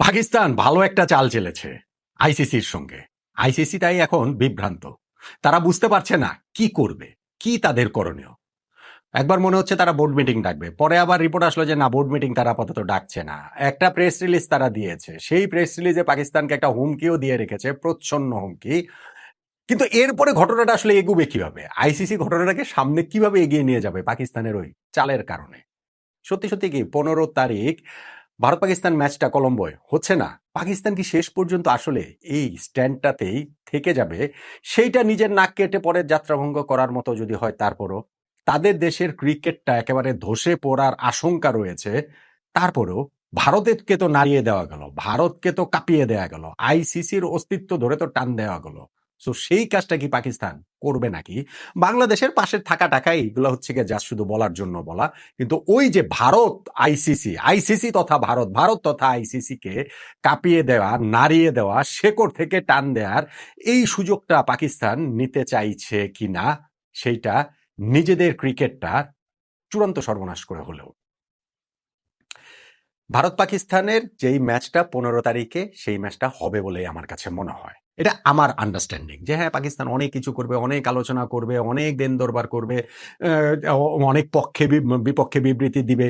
পাকিস্তান ভালো একটা চাল চেলেছে আইসিসির সঙ্গে। আইসিসি তাই এখন বিভ্রান্ত। তারা বুঝতে পারছে না কি করবে, কি তাদের করণীয়। একবার মনে হচ্ছে তারা বোর্ড মিটিং ডাকবে, পরে আবার রিপোর্ট আসলো যে না, বোর্ড মিটিং তারা আপাতত ডাকছে না। একটা প্রেস রিলিজ তারা দিয়েছে, সেই প্রেস রিলিজে পাকিস্তানকে একটা হুমকিও দিয়ে রেখেছে, প্রচ্ছন্ন হুমকি। কিন্তু এরপরে ঘটনাটা আসলে এগুবে কীভাবে? আইসিসি ঘটনাটাকে সামনে কীভাবে এগিয়ে নিয়ে যাবে পাকিস্তানের ওই চালের কারণে? সত্যি সত্যি কি পনেরো তারিখ ভারত পাকিস্তান ম্যাচটা কলম্বোয় হচ্ছে না। পাকিস্তান কি শেষ পর্যন্ত আসলে এই স্ট্যান্ডটাতেই থেকে যাবে? সেইটা নিজের নাক কেটে পরে যাত্রাভঙ্গ করার মতো যদি হয় তারপরও? তাদের দেশের ক্রিকেটটা একেবারে ধসে পড়ার আশঙ্কা রয়েছে। তারপরেও ভারতকে তো নাড়িয়ে দেওয়া গেল, ভারতকে তো কাঁপিয়ে দেওয়া গেল, আইসিসির অস্তিত্ব ধরে তো টান দেওয়া গেল। সো সেই কাজটা কি পাকিস্তান করবে নাকি? বাংলাদেশের পাশে থাকা টাকাই এগুলো হচ্ছে গিয়ে যা শুধু বলার জন্য বলা। কিন্তু ওই যে ভারত আইসিসি আইসিসি তথা ভারত ভারত তথা আইসিসি কে কাঁপিয়ে দেওয়া, নাড়িয়ে দেওয়া, শেকড় থেকে টান দেওয়ার এই সুযোগটা পাকিস্তান নিতে চাইছে কিনা, সেইটা নিজেদের ক্রিকেটটা চূড়ান্ত সর্বনাশ করে হলেও। ভারত পাকিস্তানের যেই ম্যাচটা পনেরো তারিখে, সেই ম্যাচটা হবে বলেই আমার কাছে মনে হয়। এটা আমার আন্ডারস্ট্যান্ডিং যে হ্যাঁ পাকিস্তান অনেক কিছু করবে, অনেক আলোচনা করবে, অনেক দেন দরবার করবে অনেক পক্ষে বিপক্ষে বিবৃতি দিবে,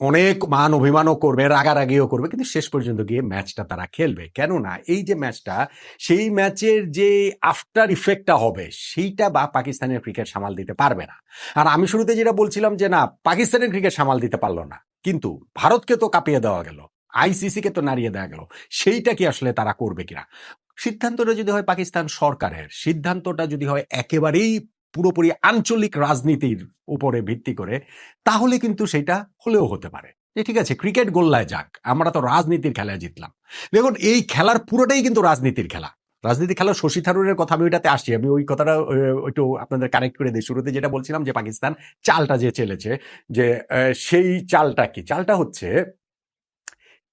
অনেক মান অভিমানও করবে, রাগারাগিও করবে, কিন্তু শেষ পর্যন্ত গিয়ে ম্যাচটা তারা খেলবে। কেননা এই যে ম্যাচটা, সেই ম্যাচের যে আফটার ইফেক্টটা হবে, সেইটা বা পাকিস্তানের ক্রিকেট সামাল দিতে পারবে না। আর আমি শুরুতে যেটা বলছিলাম যে না, পাকিস্তানের ক্রিকেট সামাল দিতে পারল না, কিন্তু ভারতকে তো কাঁপিয়ে দেওয়া গেল আইসিসিকে তো নাড়িয়ে দেওয়া গেল, সেইটা কি আসলে তারা করবে কিনা? সিদ্ধান্তটা যদি হয় পাকিস্তান সরকারের, সিদ্ধান্তটা যদি হয় একেবারেই পুরোপুরি আঞ্চলিক রাজনীতির উপরে ভিত্তি করে, তাহলে কিন্তু সেটা হলেও হতে পারে। যে ঠিক আছে, ক্রিকেট গোল্লায় যাক, আমরা তো রাজনীতির খেলায় জিতলাম। দেখুন, এই খেলার পুরোটাই কিন্তু রাজনীতির খেলা। রাজনীতি খেলা শশী থারুরের কথা আমি ওইটাতে আসছি, আমি ওই কথাটা একটু আপনাদের কানেক্ট করে দিই। শুরুতে যেটা বলছিলাম যে পাকিস্তান চালটা যে চেলেছে, যে সেই চালটা কি? চালটা হচ্ছে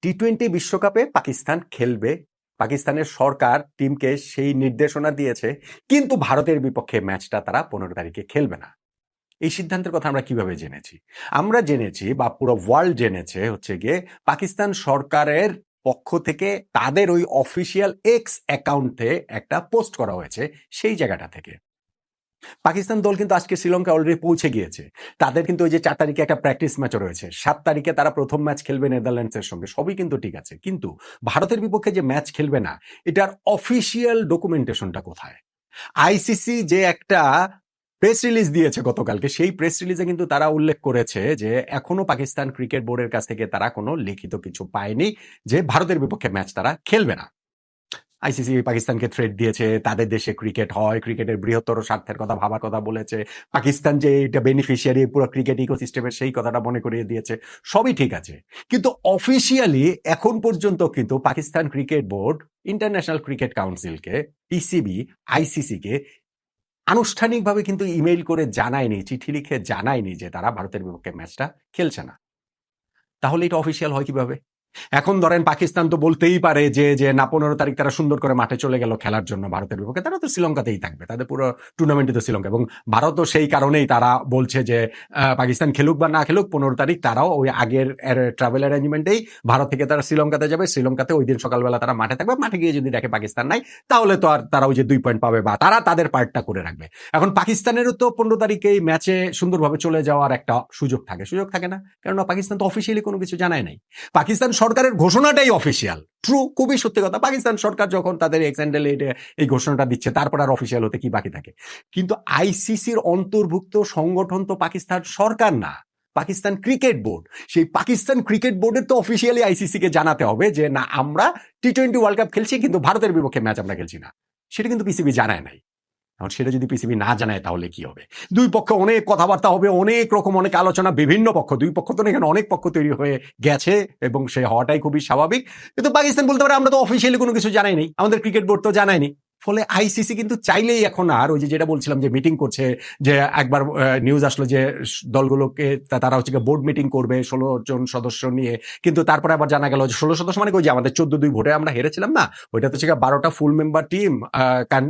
টি টোয়েন্টি বিশ্বকাপে পাকিস্তান খেলবে পাকিস্তানের সরকার টিমকে সেই নির্দেশনা দিয়েছে, কিন্তু ভারতের বিপক্ষে ম্যাচটা তারা পনেরো তারিখে খেলবে না। এই সিদ্ধান্তের কথা আমরা কীভাবে জেনেছি? আমরা জেনেছি বা পুরো ওয়ার্ল্ড জেনেছে হচ্ছে গিয়ে পাকিস্তান সরকারের পক্ষ থেকে তাদের ওই অফিসিয়াল এক্স অ্যাকাউন্টে একটা পোস্ট করা হয়েছে সেই জায়গাটা থেকে। পাকিস্তান দল কিন্তু আজকে শ্রীলঙ্কা অলরেডি পৌঁছে গিয়েছে। তাদের কিন্তু ওই যে চার তারিখে একটা প্র্যাকটিস ম্যাচও রয়েছে। সাত তারিখে তারা প্রথম ম্যাচ খেলবে নেদারল্যান্ডসের সঙ্গে। সবই কিন্তু ঠিক আছে। কিন্তু ভারতের বিপক্ষে যে ম্যাচ খেলবে না, এটার অফিসিয়াল ডকুমেন্টেশনটা কোথায়? আইসিসি যে একটা প্রেস রিলিজ দিয়েছে গতকালকে, সেই প্রেস রিলিজে কিন্তু তারা উল্লেখ করেছে যে এখনও পাকিস্তান ক্রিকেট বোর্ডের কাছ থেকে তারা কোনো লিখিত কিছু পায়নি যে ভারতের বিপক্ষে ম্যাচ তারা খেলবে না। আইসিসি পাকিস্তানকে থ্রেট দিয়েছে, তাদের দেশে ক্রিকেট হয় ক্রিকেটের বৃহত্তর স্বার্থের কথা ভাবার কথা বলেছে। পাকিস্তান যে এটা বেনিফিশিয়ারি পুরো ক্রিকেট ইকোসিস্টেমের সেই কথাটা মনে করিয়ে দিয়েছে, সবই ঠিক আছে। কিন্তু অফিসিয়ালি এখন পর্যন্ত কিন্তু Pakistan cricket board international cricket কাউন্সিলকে PCB আইসিসিকে আনুষ্ঠানিকভাবে কিন্তু ইমেইল করে জানায়নি, চিঠি লিখে জানায়নি যে তারা ভারতের বিপক্ষে ম্যাচটা খেলছে না। তাহলে এটা অফিসিয়াল হয় কীভাবে? এখন ধরেন পাকিস্তান তো বলতেই পারে যে যে না, পনেরো তারিখ তারা সুন্দর করে মাঠে চলে গেল খেলার জন্য ভারতের বিপক্ষে। তারা তো শ্রীলঙ্কাতেই থাকবে, তাদের পুরো টুর্নামেন্টে তো শ্রীলঙ্কা। এবং ভারতও সেই কারণেই তারা বলছে যে পাকিস্তান খেলুক বা না খেলুক, পনেরো তারিখ তারাও ওই আগের ট্রাভেল অ্যারেঞ্জমেন্টেই ভারত থেকে তারা শ্রীলঙ্কাতে যাবে। শ্রীলঙ্কাতে ওই দিন সকালবেলা তারা মাঠে থাকবে। মাঠে গিয়ে যদি দেখে পাকিস্তান নাই, তাহলে তো আর তারা ওই যে দুই পয়েন্ট পাবে বা তারা তাদের পার্টটা করে রাখবে। এখন পাকিস্তানেরও তো পনেরো তারিখে এই ম্যাচে সুন্দরভাবে চলে যাওয়ার একটা সুযোগ থাকে। সুযোগ থাকে না, কেননা পাকিস্তান তো অফিসিয়ালি কোনো কিছু জানায় নাই। পাকিস্তান সরকারের ঘোষণাটাই অফিসিয়াল ট্রু খুবই সত্যি কথা। পাকিস্তান সরকার যখন তাদের এক্সেন্ডেল এই ঘোষণাটা দিচ্ছে, তারপর আর অফিসিয়াল হতে কি বাকি থাকে? কিন্তু আইসিসির অন্তর্ভুক্ত সংগঠন তো পাকিস্তান সরকার না। পাকিস্তান ক্রিকেট বোর্ড সেই পাকিস্তান ক্রিকেট বোর্ডের তো অফিসিয়ালি আইসিসি কে জানাতে হবে যে, না, আমরা টি টোয়েন্টি ওয়ার্ল্ড কাপ খেলছি, কিন্তু ভারতের বিপক্ষে ম্যাচ আমরা খেলছি না। সেটা কিন্তু পিসিবি জানায় নাই। এখন সেটা যদি পিসিবি না জানায় তাহলে কি হবে? দুই পক্ষ অনেক কথাবার্তা হবে, অনেক রকম অনেক আলোচনা, বিভিন্ন পক্ষ। দুই পক্ষ তো এখানে অনেক পক্ষ তৈরি হয়ে গেছে এবং সে হওয়াটাই খুবই স্বাভাবিক। কিন্তু পাকিস্তান বলতে পারে আমরা তো অফিসিয়ালি কোনো কিছু জানাই জানাইনি আমাদের ক্রিকেট বোর্ড তো জানায়নি। ফলে আইসিসি কিন্তু চাইলেই এখন আর ওই যেটা বলছিলাম যে মিটিং করছে, যে একবার নিউজ আসলো যে দলগুলোকে তারা হচ্ছে বোর্ড মিটিং করবে ষোলো জন সদস্য নিয়ে। কিন্তু তারপরে আবার জানা গেল যে ষোলো সদস্য মানে যে আমাদের চোদ্দ দুই ভোটে আমরা হেরেছিলাম না? ওইটা তো হচ্ছে বারোটা ফুল মেম্বার টিম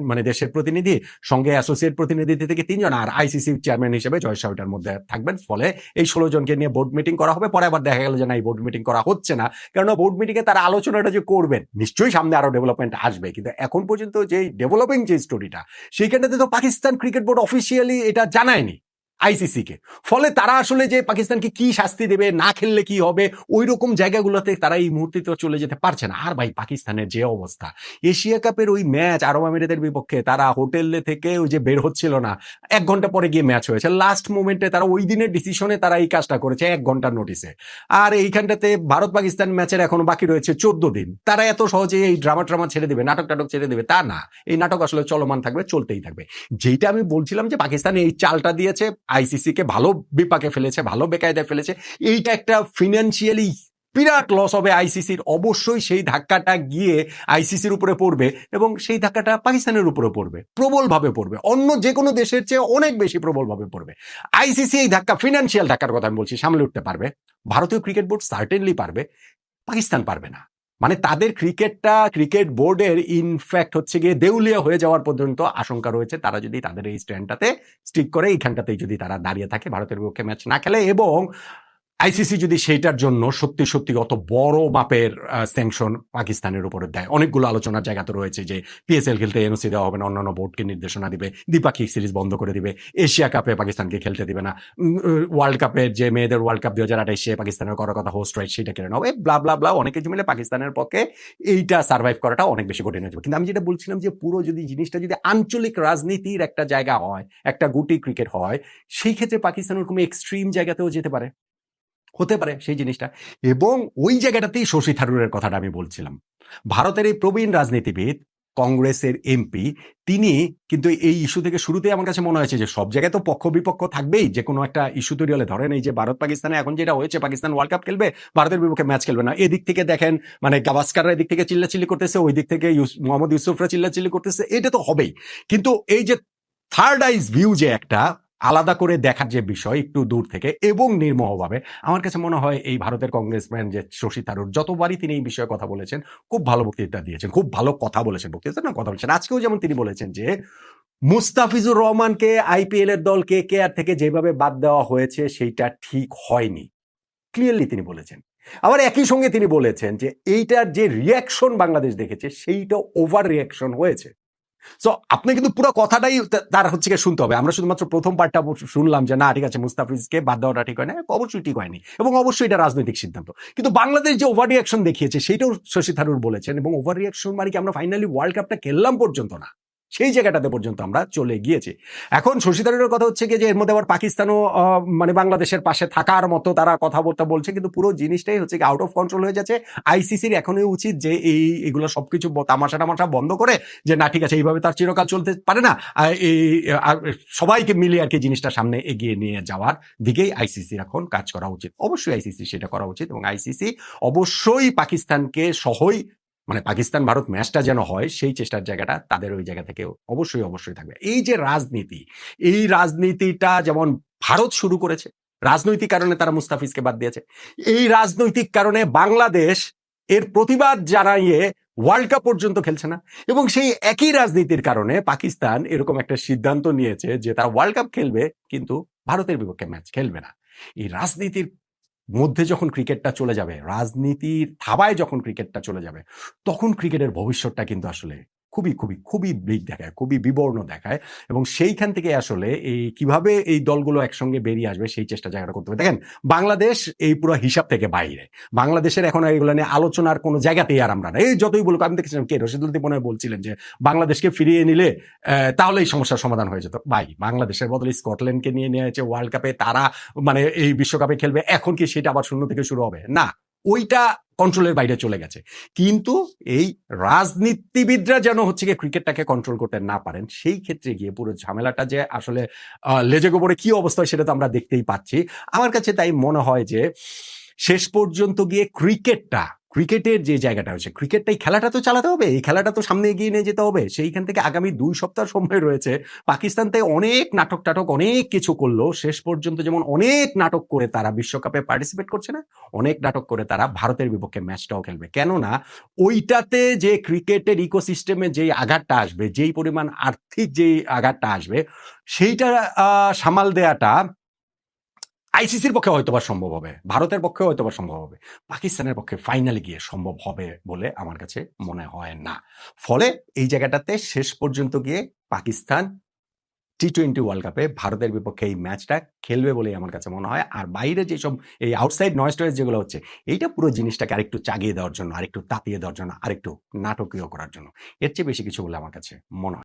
মানে দেশের প্রতিনিধি, সঙ্গে অ্যাসোসিয়েট প্রতিনিধি থেকে তিনজন আর আইসিসি চেয়ারম্যান হিসেবে জয় শাহ ওইটার মধ্যে থাকবেন। ফলে এই ষোলো জনকে নিয়ে বোর্ড মিটিং করা হবে। পরে আবার দেখা গেল যে না, এই বোর্ড মিটিং করা হচ্ছে না। কারণ বোর্ড মিটিং এ তারা আলোচনাটা যে করবেন, নিশ্চয়ই সামনে আরও ডেভেলপমেন্ট আসবে। কিন্তু এখন পর্যন্ত যে ডেভেলপিং যে স্টোরিটা সেইখানটাতে তো পাকিস্তান ক্রিকেট বোর্ড অফিসিয়ালি এটা জানায়নি। আইসিসি কে ফলে তারা আসলে যে পাকিস্তানকে কি শাস্তি দেবে, না খেললে কি হবে ওই রকম জায়গাগুলোতে তারা এই মুহূর্তে তো চলে যেতে পারছে না। আর ভাই, পাকিস্তানের যে অবস্থা, এশিয়া কাপের ওই ম্যাচ আরব আমিরাতের বিপক্ষে তারা হোটেলে থেকে ওই যে বের হচ্ছিল না, এক ঘণ্টা পরে গিয়ে ম্যাচ হয়েছে। লাস্ট মোমেন্টে তারা ওই দিনের ডিসিশনে তারা এই কাজটা করেছে এক ঘণ্টার নোটিসে আর এইখানটাতে ভারত পাকিস্তান ম্যাচের এখনও বাকি রয়েছে চোদ্দ দিন। তারা এত সহজে এই ড্রামা ট্রামা ছেড়ে দেবে, নাটক টাটক ছেড়ে দেবে, তা না। এই নাটক আসলে চলমান থাকবে, চলতেই থাকবে। যেটা আমি বলছিলাম যে পাকিস্তান এই চালটা দিয়েছে আইসিসি কে ভালো বিপাকে ফেলেছে, ভালো বেকায়দায় ফেলেছে। এইটা একটা ফিনান্সিয়ালি বিরাট লস হবে আইসিসির। অবশ্যই সেই ধাক্কাটা গিয়ে আইসিসির উপরে পড়বে এবং সেই ধাক্কাটা পাকিস্তানের উপরে পড়বে, প্রবলভাবে পড়বে। অন্য যে কোনো দেশের চেয়ে অনেক বেশি প্রবলভাবে পড়বে। আইসিসি এই ধাক্কা ফিনান্সিয়াল ধাক্কার কথা আমি বলছি, সামলে উঠতে পারবে। ভারতীয় ক্রিকেট বোর্ড সার্টেনলি পারবে, পাকিস্তান পারবে না। মানে তাদের ক্রিকেটটা, ক্রিকেট বোর্ডের ইনফ্যাক্ট হচ্ছে গিয়ে দেউলিয়া হয়ে যাওয়ার পর্যন্ত আশঙ্কা রয়েছে। তারা যদি তাদের এই স্ট্যান্ডটাতে স্টিক করে, এইখানটাতেই যদি তারা দাঁড়িয়ে থাকে, ভারতের বিপক্ষে ম্যাচ না খেলে এবং আইসিসি যদি সেইটার জন্য সত্যি সত্যি অত বড় মাপের স্যাংশন পাকিস্তানের উপরে দেয়, অনেকগুলো আলোচনার জায়গা তো রয়েছে যে পিএসএল খেলতে এনওসি দেওয়া হবে না, অন্যান্য বোর্ডকে নির্দেশনা দিবে, দ্বিপাক্ষিক সিরিজ বন্ধ করে দিবে, এশিয়া কাপে পাকিস্তানকে খেলতে দিবে না ওয়ার্ল্ড কাপের যে মেয়েদের ওয়ার্ল্ড কাপ দুই হাজার আঠাইশে পাকিস্তানের করার কথা হোস্ট রাইট সেটা কেড়ে নেবে ব্লা ব্লা ব্লা অনেক কিছু মিলে পাকিস্তানের পক্ষে এইটা সার্ভাইভ করাটা অনেক বেশি কঠিন হয়ে যাবে। কিন্তু আমি যেটা বলছিলাম যে পুরো যদি জিনিসটা যদি আঞ্চলিক রাজনীতির একটা জায়গা হয়, একটা গুটি ক্রিকেট হয়, সেই ক্ষেত্রে পাকিস্তান ওরকম এক্সট্রিম জায়গাতেও যেতে পারে। হতে পারে সেই জিনিসটা। এবং ওই জায়গাটাতেই শশী থারুরের কথাটা আমি বলছিলাম। ভারতের এই প্রবীণ রাজনীতিবিদ, কংগ্রেসের এমপি, তিনি কিন্তু এই ইস্যু থেকে শুরুতে আমার কাছে মনে হয়েছে যে সব জায়গায় তো পক্ষ বিপক্ষ থাকবেই। যে কোনো একটা ইস্যু তৈরি হলে ধরেন এই যে ভারত পাকিস্তানে এখন যেটা হয়েছে, পাকিস্তান ওয়ার্ল্ড কাপ খেলবে, ভারতের বিপক্ষে ম্যাচ খেলবে না। এদিক থেকে দেখেন মানে গাভাস্কাররা এদিক থেকে চিল্লাচিল্লি করতেছে ওই দিক থেকে মোহাম্মদ ইউসুফরা চিল্লাচিল্লি করতেছে, এটা তো হবেই। কিন্তু এই যে থার্ড আইজ ভিউ যে একটা আলাদা করে দেখার যে বিষয় একটু দূর থেকে এবং নির্মোহভাবে, আমার কাছে মনে হয় এই ভারতের কংগ্রেসম্যান যে শশী থারুর যতবারই তিনি এই বিষয়ে কথা বলেছেন, খুব ভালো বক্তৃতা দিয়েছেন, খুব ভালো কথা বলেছেন বক্তৃতা না কথা বলেছেন। আজকেও যেমন তিনি বলেছেন যে, মুস্তাফিজুর রহমানকে আইপিএল এর দল কে কে আর থেকে যেভাবে বাদ দেওয়া হয়েছে, সেইটা ঠিক হয়নি। ক্লিয়ারলি তিনি বলেছেন। আবার একই সঙ্গে তিনি বলেছেন যে, এইটার যে রিয়াকশন বাংলাদেশ দেখেছে, সেইটা ওভার রিয়াকশন হয়েছে। সো আপনি কিন্তু পুরো কথাটাই তার হচ্ছে শুনতে হবে। আমরা শুধুমাত্র প্রথম পার্টটা শুনলাম যে, না, ঠিক আছে, মুস্তাফিজকে বাদ দেওয়াটা ঠিক হয় না অবশ্যই ঠিক হয়নি। এবং অবশ্যই এটা রাজনৈতিক সিদ্ধান্ত। কিন্তু বাংলাদেশ যে ওভার রিয়াকশন দেখিয়েছে সেটাও শশী থারুর বলেছেন এবং ওভার রিয়াকশন মানে কি আমরা ফাইনালি ওয়ার্ল্ড কাপটা খেললাম পর্যন্ত না? সেই জায়গাটাতে পর্যন্ত আমরা চলে গিয়েছি। এখন শশী থারুরের কথা হচ্ছে কি যে, এর মধ্যে আবার পাকিস্তানও মানে বাংলাদেশের পাশে থাকার মতো তারা কথাবার্তা বলছে, কিন্তু পুরো জিনিসটাই হচ্ছে আউট অফ কন্ট্রোল হয়ে যাচ্ছে। আইসিসির এখনই উচিত যে, এই, এগুলো সবকিছু ব- তামাশা টামাশা বন্ধ করে যে, না, ঠিক আছে, এইভাবে তার চিরকাল চলতে পারে না। এই সবাইকে মিলিয়ে আর কি জিনিসটা সামনে এগিয়ে নিয়ে যাওয়ার দিকেই আইসিসি এখন কাজ করা উচিত। অবশ্যই আইসিসি সেটা করা উচিত এবং আইসিসি অবশ্যই পাকিস্তানকে সহই মানে পাকিস্তান ভারত ম্যাচটা যেন হয়, সেই চেষ্টার জায়গাটা তাদের ওই জায়গা থেকে অবশ্যই অবশ্যই থাকবে। এই যে রাজনীতি, এই রাজনীতিটা যেমন ভারত শুরু করেছে, রাজনৈতিক কারণে তারা মুস্তাফিজকে বাদ দিয়েছে, এই রাজনৈতিক কারণে বাংলাদেশ এর প্রতিবাদ জানাইয়ে ওয়ার্ল্ড কাপ পর্যন্ত খেলছে না এবং সেই একই রাজনীতির কারণে পাকিস্তান এরকম একটা সিদ্ধান্ত নিয়েছে যে তারা ওয়ার্ল্ড কাপ খেলবে, কিন্তু ভারতের বিপক্ষে ম্যাচ খেলবে না। এই রাজনীতির মধ্যে যখন ক্রিকেটটা চলে যাবে, রাজনীতির থাবায় যখন ক্রিকেটটা চলে যাবে, তখন ক্রিকেটের ভবিষ্যৎটা কিন্তু আসলে খুবই খুবই খুবই ব্লিক দেখায়, খুবই বিবর্ণ দেখায় এবং সেইখান থেকে আসলে এই কীভাবে এই দলগুলো একসঙ্গে বেরিয়ে আসবে সেই চেষ্টা জায়গাটা করতে হবে। দেখেন, বাংলাদেশ এই পুরো হিসাব থেকে বাইরে। বাংলাদেশের এখন এগুলো নিয়ে আলোচনার কোনো জায়গাতেই আর আমরা না। এই যতই বলুক, আমি দেখেছিলাম কে? রশিদুল মনে বলছিলেন যে, বাংলাদেশকে ফিরিয়ে নিলে তাহলে এই সমস্যার সমাধান হয়ে যেত। ভাই, বাংলাদেশের বদলে স্কটল্যান্ডকে নিয়ে নিয়ে নিয়েছে ওয়ার্ল্ড কাপে, তারা মানে এই বিশ্বকাপে খেলবে, এখন কি সেটা আবার শূন্য থেকে শুরু হবে? না। ওইটা কন্ট্রোলের বাইরে চলে গেছে। কিন্তু এই রাজনীতিবিদরা যেন হচ্ছে গিয়ে ক্রিকেটটাকে কন্ট্রোল করতে না পারেন, সেই ক্ষেত্রে গিয়ে পুরো ঝামেলাটা যে আসলে লেজে গোবরে কি অবস্থা সেটা তো আমরা দেখতেই পাচ্ছি। আমার কাছে তাই মনে হয় যে শেষ পর্যন্ত গিয়ে ক্রিকেটটা, ক্রিকেটের যে জায়গাটা হচ্ছে ক্রিকেটটা এই খেলাটা তো চালাতে হবে, এই খেলাটা তো সামনে এগিয়ে নিয়ে যেতে হবে। সেইখান থেকে আগামী দুই সপ্তাহ সময় রয়েছে। পাকিস্তান তাই অনেক নাটক টাটক, অনেক কিছু করল। শেষ পর্যন্ত যেমন অনেক নাটক করে তারা বিশ্বকাপে পার্টিসিপেট করছে না, অনেক নাটক করে তারা ভারতের বিপক্ষে ম্যাচটাও খেলবে। কেননা ওইটাতে যে ক্রিকেটের ইকোসিস্টেমে যেই আঘাতটা আসবে, যেই পরিমাণ আর্থিক যেই আঘাতটা আসবে, সেইটা সামাল দেয়াটা আইসিসির পক্ষে হয়তোবা সম্ভব হবে, ভারতের পক্ষে হয়তোবা সম্ভব হবে, পাকিস্তানের পক্ষে ফাইনালে গিয়ে সম্ভব হবে বলে আমার কাছে মনে হয় না। ফলে এই জায়গাটাতে শেষ পর্যন্ত গিয়ে পাকিস্তান টি টোয়েন্টি ওয়ার্ল্ড কাপে ভারতের বিপক্ষে এই ম্যাচটা খেলবে বলেই আমার কাছে মনে হয়। আর বাইরে যেসব এই আউটসাইড নয়েজ টয়েস যেগুলো হচ্ছে, এইটা পুরো জিনিসটাকে আরেকটু চাগিয়ে দেওয়ার জন্য, আরেকটু তাপিয়ে দেওয়ার জন্য, আরেকটু নাটকীয় করার জন্য। এর চেয়ে বেশি কিছু বলে আমার কাছে মনে হয়।